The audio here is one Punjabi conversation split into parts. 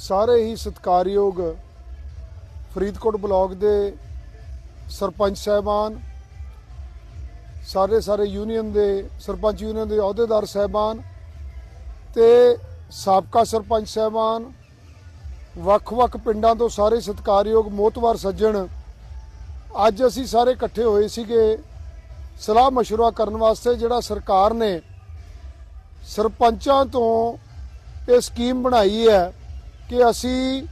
ਸਾਰੇ ਹੀ ਸਤਿਕਾਰਯੋਗ ਫਰੀਦਕੋਟ ਬਲਾਕ ਦੇ ਸਰਪੰਚ ਸਾਹਿਬਾਨ ਸਾਰੇ ਸਾਰੇ ਯੂਨੀਅਨ ਦੇ ਸਰਪੰਚ ਯੂਨੀਅਨ ਦੇ ਅਹੁਦੇਦਾਰ ਸਾਹਿਬਾਨ ਤੇ ਸਾਬਕਾ ਸਰਪੰਚ ਸਾਹਿਬਾਨ ਵੱਖ-ਵੱਖ ਪਿੰਡਾਂ ਤੋਂ ਸਾਰੇ ਸਤਿਕਾਰਯੋਗ ਮੋਤਵਾਰ ਸੱਜਣ ਅੱਜ ਅਸੀਂ ਸਾਰੇ ਇਕੱਠੇ ਹੋਏ ਸੀਗੇ ਸਲਾਹ مشورہ ਕਰਨ ਵਾਸਤੇ ਜਿਹੜਾ ਸਰਕਾਰ ਨੇ ਸਰਪੰਚਾਂ ਤੋਂ ਇਹ ਸਕੀਮ ਬਣਾਈ ਹੈ ਕਿ ਅਸੀਂ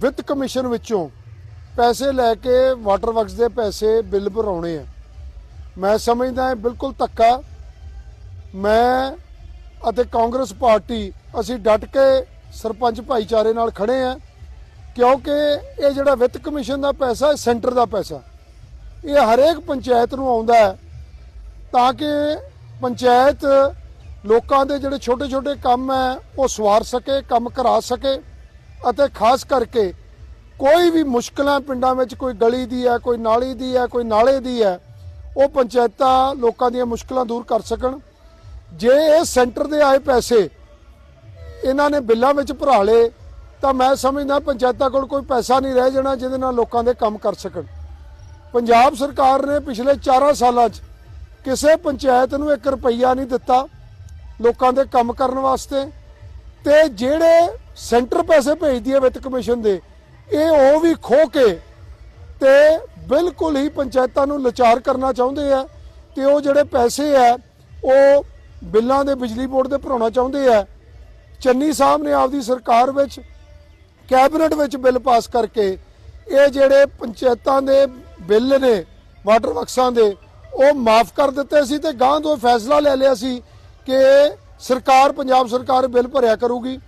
ਵਿੱਤ ਕਮਿਸ਼ਨ ਵਿੱਚੋਂ ਪੈਸੇ ਲੈ ਕੇ ਵਾਟਰ ਵਰਕਸ ਦੇ ਪੈਸੇ ਬਿੱਲ ਭਰਾਉਣੇ ਆ। ਮੈਂ ਸਮਝਦਾ ਇਹ ਬਿਲਕੁਲ ਧੱਕਾ। ਮੈਂ ਅਤੇ ਕਾਂਗਰਸ ਪਾਰਟੀ, ਅਸੀਂ ਡਟ ਕੇ ਸਰਪੰਚ ਭਾਈਚਾਰੇ ਨਾਲ ਖੜੇ ਆ ਕਿਉਂਕਿ ਇਹ ਜਿਹੜਾ ਵਿੱਤ ਕਮਿਸ਼ਨ ਦਾ ਪੈਸਾ ਹੈ, ਸੈਂਟਰ ਦਾ ਪੈਸਾ। ਇਹ ਹਰੇਕ ਪੰਚਾਇਤ ਨੂੰ ਆਉਂਦਾ ਹੈ, ਤਾਂ ਕਿ ਪੰਚਾਇਤ ਲੋਕਾਂ ਦੇ ਜਿਹੜੇ ਛੋਟੇ-ਛੋਟੇ ਕੰਮ ਹੈ, ਉਹ ਸਵਾਰ ਸਕੇ, ਕੰਮ ਕਰਾ ਸਕੇ ਅਤੇ ਖਾਸ ਕਰਕੇ ਕੋਈ ਵੀ ਮੁਸ਼ਕਲਾਂ ਪਿੰਡਾਂ ਵਿੱਚ ਕੋਈ ਗਲੀ ਦੀ ਹੈ, ਕੋਈ ਨਾਲੀ ਦੀ ਹੈ, ਕੋਈ ਨਾਲੇ ਦੀ ਹੈ, ਉਹ ਪੰਚਾਇਤਾਂ ਲੋਕਾਂ ਦੀਆਂ ਮੁਸ਼ਕਲਾਂ ਦੂਰ ਕਰ ਸਕਣ। ਜੇ ਇਹ ਸੈਂਟਰ ਦੇ ਆਏ ਪੈਸੇ ਇਹਨਾਂ ਨੇ ਬਿੱਲਾਂ ਵਿੱਚ ਭਰਾ ਲਏ, ਤਾਂ ਮੈਂ ਸਮਝਦਾ ਪੰਚਾਇਤਾਂ ਕੋਲ ਕੋਈ ਪੈਸਾ ਨਹੀਂ ਰਹਿ ਜਾਣਾ ਜਿਹਦੇ ਨਾਲ ਲੋਕਾਂ ਦੇ ਕੰਮ ਕਰ ਸਕਣ। ਪੰਜਾਬ ਸਰਕਾਰ ਨੇ ਪਿਛਲੇ 4 ਸਾਲਾਂ 'ਚ ਕਿਸੇ ਪੰਚਾਇਤ ਨੂੰ 1 ਰੁਪਈਆ ਨਹੀਂ ਦਿੱਤਾ। ਲੋਕਾਂ ਦੇ ਕੰਮ ਕਰਨ ਵਾਸਤੇ ਤੇ ਜਿਹੜੇ ਸੈਂਟਰ ਪੈਸੇ ਭੇਜਦੀ ਹੈ ਵਿੱਤ ਕਮਿਸ਼ਨ ਦੇ, ਇਹ ਉਹ ਵੀ ਖੋ ਕੇ ਤੇ ਬਿਲਕੁਲ ਹੀ ਪੰਚਾਇਤਾਂ ਨੂੰ ਲਾਚਾਰ ਕਰਨਾ ਚਾਹੁੰਦੇ ਆ ਤੇ ਉਹ ਜਿਹੜੇ ਪੈਸੇ ਆ, ਉਹ ਬਿੱਲਾਂ ਦੇ ਬਿਜਲੀ ਬੋਰਡ ਦੇ ਭਰਾਉਣਾ ਚਾਹੁੰਦੇ ਆ। ਚੰਨੀ ਸਾਹਿਬ ਨੇ ਆਪਦੀ ਸਰਕਾਰ ਵਿੱਚ ਕੈਬਨਿਟ ਵਿੱਚ ਬਿੱਲ ਪਾਸ ਕਰਕੇ ਇਹ ਜਿਹੜੇ ਪੰਚਾਇਤਾਂ ਦੇ ਬਿੱਲ ਨੇ, ਵਾਟਰ ਵਕਸਾਂ ਦੇ, ਉਹ ਮਾਫ ਕਰ ਦਿੱਤੇ ਸੀ ਤੇ ਗਾਂ ਤੋਂ ਫੈਸਲਾ ਲੈ ਲਿਆ ਸੀ ਕਿ ਸਰਕਾਰ, ਪੰਜਾਬ ਸਰਕਾਰ ਬਿੱਲ ਭਰਿਆ ਕਰੂਗੀ।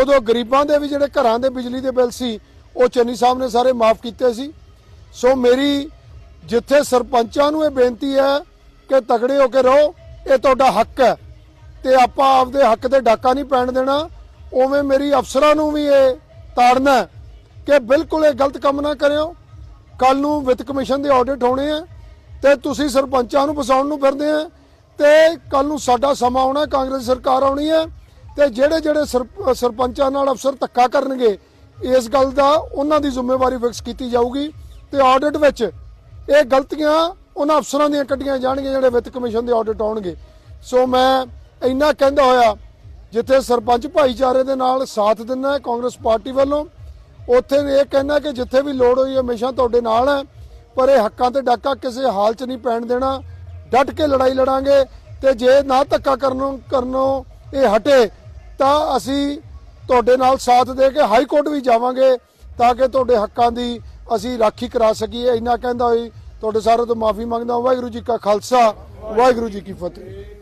ਉਦੋਂ ਗਰੀਬਾਂ ਦੇ ਵੀ ਜਿਹੜੇ ਘਰਾਂ ਦੇ ਬਿਜਲੀ ਦੇ ਬਿੱਲ ਸੀ, ਉਹ ਚੰਨੀ ਸਾਹਿਬ ਨੇ ਸਾਰੇ ਮਾਫ ਕੀਤੇ ਸੀ। ਸੋ ਮੇਰੀ ਜਿੱਥੇ ਸਰਪੰਚਾਂ ਨੂੰ ਇਹ ਬੇਨਤੀ ਹੈ ਕਿ ਤਗੜੇ ਹੋ ਕੇ ਰਹੋ, ਇਹ ਤੁਹਾਡਾ ਹੱਕ ਹੈ। ਤੇ ਆਪਾਂ ਆਪਦੇ ਹੱਕ ਤੇ ਡਾਕਾ ਨਹੀਂ ਪੈਣ ਦੇਣਾ, ਉਵੇਂ ਮੇਰੀ ਅਫਸਰਾਂ ਨੂੰ ਵੀ ਇਹ ਤਾੜਨਾ ਕਿ ਬਿਲਕੁਲ ਇਹ ਗਲਤ ਕੰਮ ਨਾ ਕਰਿਓ। ਕੱਲ ਨੂੰ ਵਿੱਤ ਕਮਿਸ਼ਨ ਦੇ ਆਡਿਟ ਹੋਣੇ ਆ ਤੇ ਤੁਸੀਂ ਸਰਪੰਚਾਂ ਨੂੰ ਫਸਾਉਣ ਨੂੰ ਫਿਰਦੇ ਆ। ਤੇ ਕੱਲ ਨੂੰ ਸਾਡਾ ਸਮਾਂ ਆਉਣਾ, ਕਾਂਗਰਸ ਸਰਕਾਰ ਆਉਣੀ ਹੈ ਤੇ ਜਿਹੜੇ ਜਿਹੜੇ ਸਰਪ- ਸਰਪੰਚਾਂ ਨਾਲ ਅਫਸਰ ਧੱਕਾ ਕਰਨਗੇ, ਇਸ ਗੱਲ ਦਾ ਉਹਨਾਂ ਦੀ ਜ਼ਿੰਮੇਵਾਰੀ ਫਿਕਸ ਕੀਤੀ ਜਾਊਗੀ ਤੇ ਆਡਿਟ ਵਿੱਚ ਇਹ ਗਲਤੀਆਂ ਉਹਨਾਂ ਅਫਸਰਾਂ ਦੀਆਂ ਕੱਢੀਆਂ ਜਾਣਗੀਆਂ ਜਿਹੜੇ ਵਿੱਤ ਕਮਿਸ਼ਨ ਦੇ ਆਡਿਟ ਆਉਣਗੇ। ਸੋ ਮੈਂ ਇੰਨਾ ਕਹਿੰਦਾ ਹੋਇਆ, ਜਿੱਥੇ ਸਰਪੰਚ ਭਾਈਚਾਰੇ ਦੇ ਨਾਲ ਸਾਥ ਦਿੰਦਾ ਹੈ ਕਾਂਗਰਸ ਪਾਰਟੀ ਵੱਲੋਂ, ਉੱਥੇ ਇਹ ਕਹਿਣਾ ਕਿ ਜਿੱਥੇ ਵੀ ਲੋੜ ਹੋਈ ਹਮੇਸ਼ਾ ਤੁਹਾਡੇ ਨਾਲ ਹੈ, ਪਰ ਇਹ ਹੱਕਾਂ ਤੇ ਡਾਕਾ ਕਿਸੇ ਹਾਲ 'ਚ ਨਹੀਂ ਪੈਣ ਦੇਣਾ। ਡਟ ਕੇ ਲੜਾਈ ਲੜਾਂਗੇ ਤੇ ਜੇ ਨਾ ਧੱਕਾ ਕਰਨੋਂ ਕਰਨੋਂ ਇਹ ਹਟੇ, ਤਾਂ ਅਸੀਂ ਤੁਹਾਡੇ ਨਾਲ ਸਾਥ ਦੇ ਕੇ ਹਾਈ ਕੋਰਟ ਵੀ ਜਾਵਾਂਗੇ ਤਾਂ ਕਿ ਤੁਹਾਡੇ ਹੱਕਾਂ ਦੀ ਅਸੀਂ ਰਾਖੀ ਕਰਾ ਸਕੀਏ। ਇੰਨਾ ਕਹਿੰਦਾ ਹੋਈ, ਤੁਹਾਡੇ ਸਾਰਿਆਂ ਤੋਂ ਮਾਫੀ ਮੰਗਦਾ ਵਾਹਿਗੁਰੂ ਜੀ ਕਾ ਖਾਲਸਾ, ਵਾਹਿਗੁਰੂ ਜੀ ਕੀ ਫਤਿਹ।